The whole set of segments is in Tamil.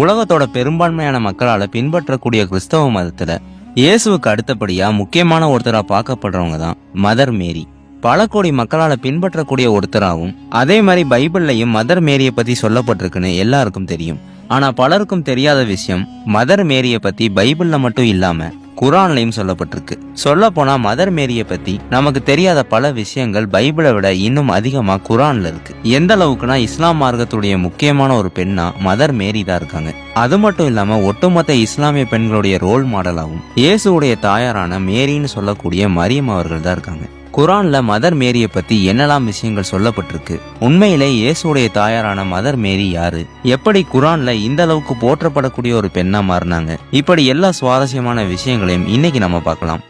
உலகத்தோட பெரும்பான்மையான மக்களால் பின்பற்றக்கூடிய கிறிஸ்தவ மதத்தில் இயேசுவுக்கு அடுத்தபடியாக முக்கியமான ஒருத்தராக பார்க்கப்படுறவங்க தான் மதர் மேரி. பல கோடி மக்களால் பின்பற்றக்கூடிய ஒருத்தராகவும் அதே மாதிரி பைபிள்லையும் மதர் மேரியை பற்றி சொல்லப்பட்டிருக்குன்னு எல்லாருக்கும் தெரியும். ஆனால் பலருக்கும் தெரியாத விஷயம் மதர் மேரியை பற்றி பைபிளில் மட்டும் இல்லாமல் குரான்லையும் சொல்லப்பட்டிருக்கு. சொல்ல போனா மதர் மேரியை பத்தி நமக்கு தெரியாத பல விஷயங்கள் பைபிளை விட இன்னும் அதிகமா குரான்ல இருக்கு. எந்த அளவுக்குனா இஸ்லாம் மார்க்கத்துடைய முக்கியமான ஒரு பெண்ணா மதர் மேரி தான் இருக்காங்க. அது மட்டும் இல்லாம ஒட்டுமொத்த இஸ்லாமிய பெண்களுடைய ரோல் மாடலாகவும் இயேசுவுடைய தாயாரான மேரின்னு சொல்லக்கூடிய மரியம் அவர்கள் தான் இருக்காங்க. குரான்ல மதர் மேரியை பத்தி என்னெல்லாம் விஷயங்கள் சொல்லப்பட்டிருக்கு? உண்மையிலே இயேசுடைய தாயாரான மதர் மேரி யாரு? எப்படி குரான்ல இந்த அளவுக்கு போற்றப்படக்கூடிய ஒரு பெண்ணா மாறினாங்க? இப்படி எல்லா சுவாரஸ்யமான விஷயங்களையும் இன்னைக்கு நம்ம பார்க்கலாம்.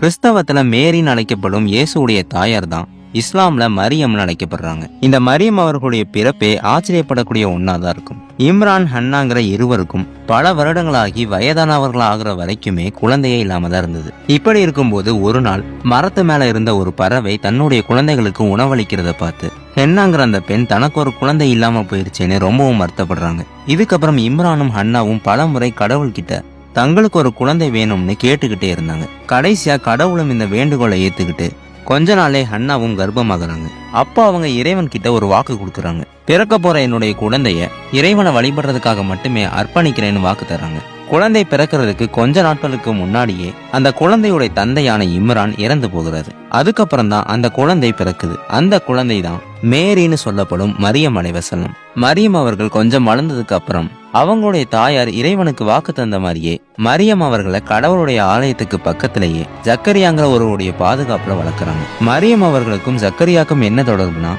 கிறிஸ்தவத்தில் மேரின்னு அழைக்கப்படும் இயேசுடைய தாயார் தான் இஸ்லாம்ல மரியம்னு அழைக்கப்படுறாங்க. இந்த மரியம் அவர்களுடைய பிறப்பே ஆச்சரியப்படக்கூடிய ஒன்னாதான் இருக்கும். இம்ரான் ஹன்னாங்கிற இருவருக்கும் பல வருடங்களாகி வயதானவர்கள் ஆகிற வரைக்குமே குழந்தையே இல்லாம தான் இருந்தது. இப்படி இருக்கும்போது ஒரு நாள் மரத்து மேல இருந்த ஒரு பறவை தன்னுடைய குழந்தைகளுக்கு உணவளிக்கிறத பார்த்து ஹென்னாங்கிற அந்த பெண் தனக்கு ஒரு குழந்தை இல்லாம போயிருச்சேன்னு ரொம்பவும் வருத்தப்படுறாங்க. இதுக்கப்புறம் இம்ரானும் ஹன்னாவும் பல முறை கடவுள்கிட்ட தங்களுக்கு ஒரு குழந்தை வேணும்னு கேட்டுக்கிட்டே இருந்தாங்க. கடைசியா கடவுளும் இந்த வேண்டுகோளை ஏத்துக்கிட்டு கொஞ்ச நாளே ஹன்னாவும் கர்ப்பமாகறாங்க. அப்போ அவங்க இறைவன் கிட்ட ஒரு வாக்கு கொடுக்குறாங்க. பிறக்க போற என்னுடைய குழந்தைய இறைவனை வழிபடுறதுக்காக மட்டுமே அர்ப்பணிக்கிறேன்னு வாக்கு தர்றாங்க. குழந்தை பிறக்கிறதுக்கு கொஞ்ச நாட்களுக்கு முன்னாடியே அந்த குழந்தையுடைய தந்தையான இம்ரான் இறந்து போகிறது அதுக்கப்புறம் தான் அந்த குழந்தை பிறக்குது. அந்த குழந்தை தான் மேரின்னு சொல்லப்படும் மரியம் அலைவசல்லம் மரியம் அவர்கள் கொஞ்சம் வளர்ந்ததுக்கு அப்புறம் அவங்களுடைய தாயார் இறைவனுக்கு வாக்கு தந்த மாதிரியே மரியம் அவர்களை கடவுளுடைய ஆலயத்துக்கு பக்கத்திலேயே ஜக்கரியாங்கிற ஒருவருடைய பாதுகாப்புல வளர்க்குறாங்க. மரியம் அவர்களுக்கும் ஜக்கரியாக்கும் என்ன தொடர்புனா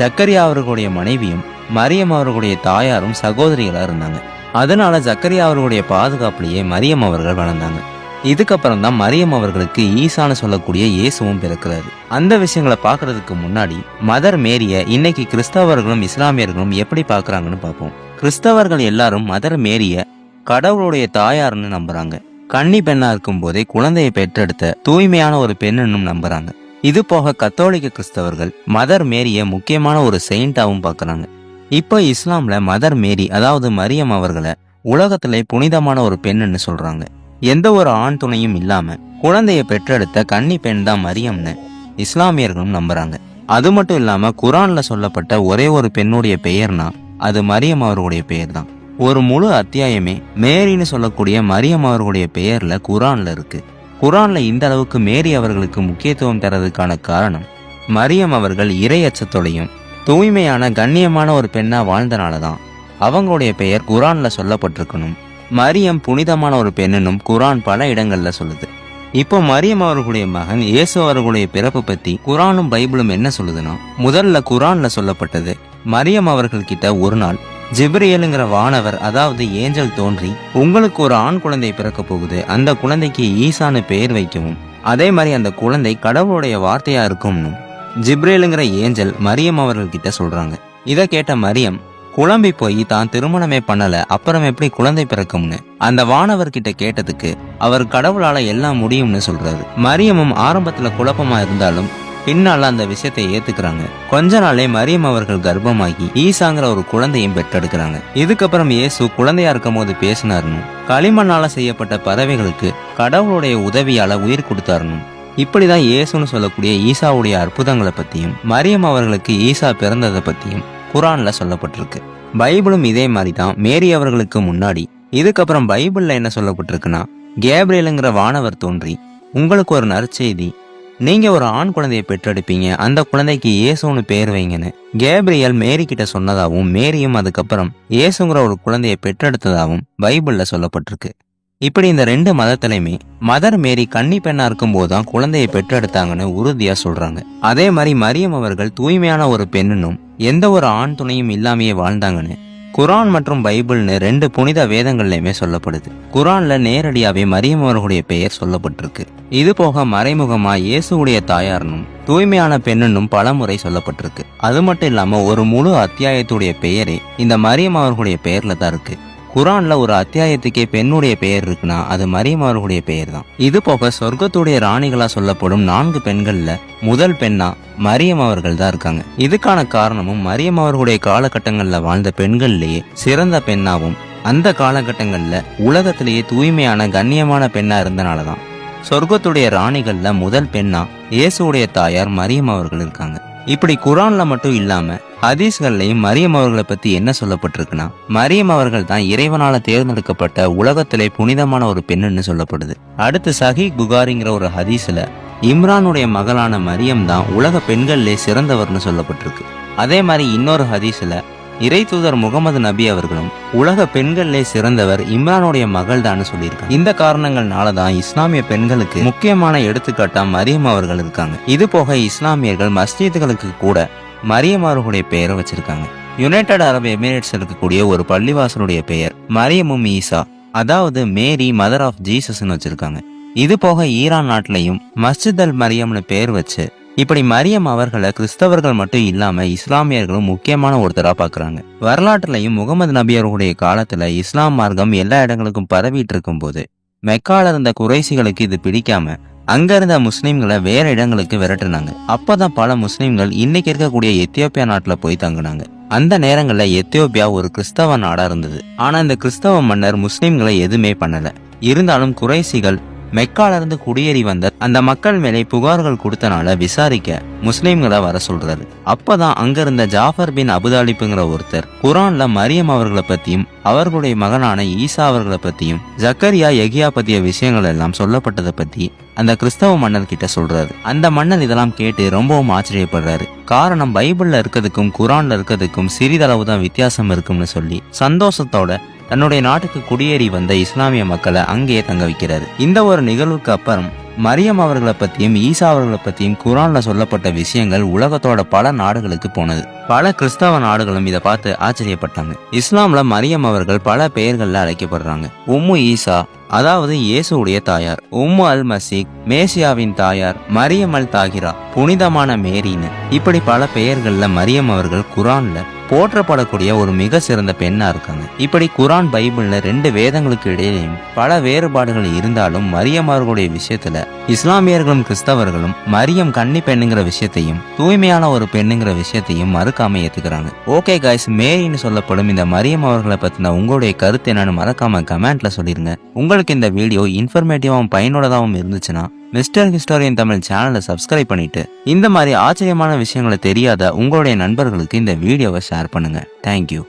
ஜக்கரியா அவர்களுடைய மனைவியும் மரியம் அவர்களுடைய தாயாரும் சகோதரிகளா இருந்தாங்க. அதனால ஜக்கரியா அவர்களுடைய பாதுகாப்புலேயே மரியம் அவர்கள் வளர்ந்தாங்க. இதுக்கப்புறம் தான் மரியம் அவர்களுக்கு ஈசான்னு சொல்லக்கூடிய இயேசுவும் பிறக்கிறாரு. அந்த விஷயங்களை பார்க்கறதுக்கு முன்னாடி மதர் மேரிய இன்னைக்கு கிறிஸ்தவர்களும் இஸ்லாமியர்களும் எப்படி பார்க்குறாங்கன்னு பார்ப்போம். கிறிஸ்தவர்கள் எல்லாரும் மதர் மேரிய கடவுளுடைய தாயார்னு நம்புறாங்க. கன்னி பெண்ணா இருக்கும் போதே குழந்தையை பெற்றெடுத்த தூய்மையான ஒரு பெண்ணுன்னு நம்புறாங்க. இது போக கத்தோலிக்க கிறிஸ்தவர்கள் மதர் மேரிய முக்கியமான ஒரு செயின்டாவும் பார்க்குறாங்க. இப்போ இஸ்லாம்ல மதர் மேரி அதாவது மரியம் அவர்களை உலகத்திலே புனிதமான ஒரு பெண்ணுன்னு சொல்றாங்க. எந்த ஒரு ஆண் துணையும் இல்லாம குழந்தைய பெற்றெடுத்த கன்னி பெண் தான் மரியம்னு இஸ்லாமியர்களும் நம்புறாங்க. அது மட்டும் இல்லாம குரான்ல சொல்லப்பட்ட ஒரே ஒரு பெண்ணுடைய பெயர்னா அது மரியம் அவர்களுடைய பெயர் தான் ஒரு முழு அத்தியாயமே மேரின்னு சொல்லக்கூடிய மரியம் அவர்களுடைய பெயர்ல குரான்ல இருக்கு. குரான்ல இந்த அளவுக்கு மேரி அவர்களுக்கு முக்கியத்துவம் தரதுக்கான காரணம் மரியம் அவர்கள் இறை அச்சத்தோடையும் தூய்மையான கண்ணியமான ஒரு பெண்ணா வாழ்ந்தனால தான் அவங்களுடைய பெயர் குரான்ல சொல்லப்பட்டிருக்கணும். மரியம் புனிதமான ஒரு பெண்ணும் குரான் பல இடங்கள்ல சொல்லுது. இப்போ மரியம் அவர்களுடைய மகன் இயேசு அவர்களுடைய பிறப்பு பத்தி குரானும் பைபிளும் என்ன சொல்லுதுன்னா முதல்ல குரான்ல சொல்லப்பட்டது மரியம் அவர்கள் கிட்ட ஒரு நாள் ஜிப்ரியலுங்கிற வானவர் அதாவது ஏஞ்சல் தோன்றி உங்களுக்கு ஒரு ஆண் குழந்தை பிறக்க போகுது. அந்த குழந்தைக்கு ஈசான்னு பெயர் வைக்கவும். அதே மாதிரி அந்த குழந்தை கடவுளுடைய வார்த்தையா இருக்கும்னு. ஜிப்ரேலுங்கிற ஏஞ்சல் மரியம் அவர்கள் கிட்ட சொல்றாங்க. இதை கேட்ட மரியம் குழம்பி போய் தான் திருமணமே பண்ணல. அப்புறம் எப்படி குழந்தை பிறக்கும்னு? அந்த வானவர் கிட்ட கேட்டதுக்கு அவர் கடவுளால எல்லாம் முடியும்னு சொல்றாரு. மரியமும் ஆரம்பத்துல குழப்பமா இருந்தாலும் பின்னால அந்த விஷயத்தை ஏத்துக்கிறாங்க. கொஞ்ச நாளே மரியம் அவர்கள் கர்ப்பமாகி ஈசாங்கிற ஒரு குழந்தையும் பெற்றெடுக்கிறாங்க. இதுக்கப்புறம் இயேசு குழந்தையா இருக்கும் போது பேசினாருன்னு களிமண்ணால செய்யப்பட்ட பறவைகளுக்கு கடவுளுடைய உதவியால உயிர் கொடுத்தாருன்னு இப்படிதான் இயேசுன்னு சொல்லக்கூடிய ஈசாவுடைய அற்புதங்களை பத்தியும் மரியம் அவர்களுக்கு ஈசா பிறந்ததை பத்தியும் குரான்ல சொல்லப்பட்டிருக்கு. பைபிளும் இதே மாதிரி தான் மேரி அவர்களுக்கு முன்னாடி. இதுக்கப்புறம் பைபிள்ல என்ன சொல்லப்பட்டிருக்குன்னா கேப்ரியலுங்கிற வானவர் தோன்றி உங்களுக்கு ஒரு நற்செய்தி நீங்க ஒரு ஆண் குழந்தையை பெற்றெடுப்பீங்க. அந்த குழந்தைக்கு இயேசுன்னு பேர் வைங்கன்னு. கேப்ரியல் மேரி கிட்ட சொன்னதாகவும் மேரியும் அதுக்கப்புறம் இயேசுங்கிற ஒரு குழந்தையை பெற்றெடுத்ததாகவும் பைபிள்ல சொல்லப்பட்டிருக்கு. இப்படி இந்த ரெண்டு மதத்திலையுமே மதர் மேரி கன்னி பெண்ணா இருக்கும்போது தான் குழந்தையை பெற்றெடுத்தாங்கன்னு உறுதியா சொல்றாங்க. அதே மாதிரி மரியம் அவர்கள் தூய்மையான ஒரு பெண்ணும் எந்த ஒரு ஆண் துணையும் இல்லாமையே வாழ்ந்தாங்கன்னு குரான் மற்றும் பைபிள்னு ரெண்டு புனித வேதங்கள்லையுமே சொல்லப்படுது. குரான்ல நேரடியாவே மரியம் அவர்களுடைய பெயர் சொல்லப்பட்டிருக்கு. இது போக மறைமுகமா இயேசுடைய தாயார்னும் தூய்மையான பெண்ணுன்னும் பலமுறை சொல்லப்பட்டிருக்கு. அது மட்டும் இல்லாம ஒரு முழு அத்தியாயத்துடைய பெயரே இந்த மரியம் அவர்களுடைய பெயர்ல தான் இருக்கு. குரான்ல ஒரு அத்தியாயத்துக்கே பெண்ணுடைய பெயர் இருக்குன்னா அது மரியம் அவர்களுடைய பெயர் தான் இது போக சொர்க்கத்துடைய ராணிகளா சொல்லப்படும் நான்கு பெண்கள்ல முதல் பெண்ணா மரியம் அவர்கள் தான் இருக்காங்க. இதுக்கான காரணமும் மரியம் அவர்களுடைய காலகட்டங்கள்ல வாழ்ந்த பெண்கள்லேயே சிறந்த பெண்ணாவும் அந்த காலகட்டங்கள்ல உலகத்திலேயே தூய்மையான கண்ணியமான பெண்ணா இருந்தனால தான் சொர்க்கத்துடைய ராணிகள்ல முதல் பெண்ணா இயேசுடைய தாயார் மரியம் அவர்கள் இருக்காங்க. இப்படி குரான்ல மட்டும் இல்லாம ஹதீஸ்கள்லையும் மரியம் அவர்களை பத்தி என்ன சொல்லப்பட்டிருக்குன்னா மரியம் அவர்கள் தான் இறைவனால தேர்ந்தெடுக்கப்பட்ட உலகத்திலே புனிதமான ஒரு பெண்ணுன்னு சொல்லப்படுது. அடுத்து சஹி குகாரிங்கிற ஒரு ஹதீஸ்ல இம்ரானுடைய மகளான மரியம் தான் உலக பெண்கள்லே சிறந்தவர்னு சொல்லப்பட்டிருக்கு. அதே மாதிரி இன்னொரு ஹதீஸ்ல இறை தூதர் முகமது நபி அவர்களும் உலக பெண்களிலே சிறந்தவர் இம்ரானுடைய மகள் தான் சொல்லியிருக்காங்க. இந்த காரணங்கள்னால தான் இஸ்லாமிய பெண்களுக்கு முக்கியமான எடுத்துக்காட்டா மரியம் அவர்கள் இருக்காங்க. இது போக இஸ்லாமியர்கள் மஸ்ஜிதுகளுக்கு கூட மரியம் அவர்களுடைய பெயரை வச்சிருக்காங்க. யுனைடெட் அரபு எமிரேட்ஸ் இருக்கக்கூடிய ஒரு பள்ளிவாசனுடைய பெயர் மரியமும் ஈசா. அதாவது மேரி மதர் ஆஃப் ஜீசஸ்ன்னு வச்சிருக்காங்க. இது போக ஈரான் நாட்டிலையும் மஸ்ஜித் அல் மரியம்னு பேர் வச்சு இப்படி மரியம் அவர்களை கிறிஸ்தவர்கள் மட்டும் இல்லாம இஸ்லாமியர்களும் முக்கியமான ஒருத்தரா பாக்குறாங்க. வரலாற்றுலையும் முகமது நபி அவர்களுடைய காலத்துல இஸ்லாம் மார்க்கம் எல்லா இடங்களுக்கும் பரவிட்டு இருக்கும் போது மெக்கால இருந்த குறைசிகளுக்கு இது பிடிக்காம அங்கே இருந்த முஸ்லீம்களை வேற இடங்களுக்கு விரட்டுனாங்க. அப்பதான் பல முஸ்லீம்கள் இன்னைக்கு இருக்கக்கூடிய எத்தியோப்பியா நாட்டுல போய் தங்குனாங்க. அந்த நேரங்கள்ல எத்தியோப்பியா ஒரு கிறிஸ்தவ நாடா இருந்தது. ஆனா இந்த கிறிஸ்தவ மன்னர் முஸ்லீம்களை எதுவுமே பண்ணல. இருந்தாலும் குறைசிகள் மெக்காலிருந்து குடியேறி வந்த அந்த மக்கள் மேலே புகார்கள் கொடுத்தனால விசாரிக்க முஸ்லீம்களை வர சொல்றாரு அப்பதான் அங்க இருந்த ஜாஃபர் பின் அபுதாலிப்புங்கிற ஒருத்தர் குரான்ல மரியம் அவர்களை பத்தியும் அவர்களுடைய மகனான ஈசா அவர்களை பத்தியும் ஜக்கரியா எகியா பத்திய விஷயங்கள் எல்லாம் சொல்லப்பட்டதை பத்தி அந்த கிறிஸ்தவ மன்னர் கிட்ட சொல்றாரு. அந்த மன்னர் இதெல்லாம் கேட்டு ரொம்பவும் ஆச்சரியப்படுறாரு. காரணம் பைபிள்ல இருக்கிறதுக்கும் குரான்ல இருக்கிறதுக்கும் சிறிதளவு தான் வித்தியாசம் இருக்கும்னு சொல்லி சந்தோஷத்தோட தன்னுடைய நாட்டுக்கு குடியேறி வந்த இஸ்லாமிய மக்களை அங்கேயே தங்க வைக்கிறாரு. இந்த ஒரு நிகழ்வுக்கு அப்புறம் மரியம் அவர்களை பத்தியும் ஈசா அவர்களை பத்தியும் குரான்ல சொல்லப்பட்ட விஷயங்கள் உலகத்தோட பல நாடுகளுக்கு போனது. பல கிறிஸ்தவ நாடுகளும் இதை பார்த்து ஆச்சரியப்பட்டாங்க. இஸ்லாம்ல மரியம் அவர்கள் பல பெயர்கள்ல அழைக்கப்படுறாங்க. உம்மு ஈசா அதாவது இயேசுடைய தாயார். உம்மு அல் மசீக் மேசியாவின் தாயார் மரியம் அல் தாகிரா புனிதமான மேரின்னு. இப்படி பல பெயர்கள்ல மரியம் அவர்கள் குரான்ல போற்றப்படக்கூடிய ஒரு மிக சிறந்த பெண்ணா இருக்காங்க. இப்படி குரான் பைபிள்ல ரெண்டு வேதங்களுக்கு இடையிலேயும் பல வேறுபாடுகள் இருந்தாலும் மரியம் அவர்களுடைய விஷயத்துல இஸ்லாமியர்களும் கிறிஸ்தவர்களும் மரியம் கன்னி பெண்ணுங்கிற விஷயத்தையும் தூய்மையான ஒரு பெண்ணுங்கிற விஷயத்தையும் மறுக்காம ஏத்துக்கிறாங்க. ஓகே காய்ஸ் மேரின்னு சொல்லப்படும் இந்த மரியம் அவர்களை பத்தின உங்களுடைய கருத்து என்னன்னு மறக்காம கமெண்ட்ல சொல்லிருங்க. உங்களுக்கு இந்த வீடியோ இன்ஃபர்மேட்டிவாகவும் பயனுள்ளதாகவும் இருந்துச்சுன்னா மிஸ்டர் ஹிஸ்டோரியன் தமிழ் சேனலை சப்ஸ்கிரைப் பண்ணிட்டு இந்த மாதிரி ஆச்சரியமான விஷயங்களை தெரியாத உங்களுடைய நண்பர்களுக்கு இந்த வீடியோவை ஷேர் பண்ணுங்க. தேங்க்யூ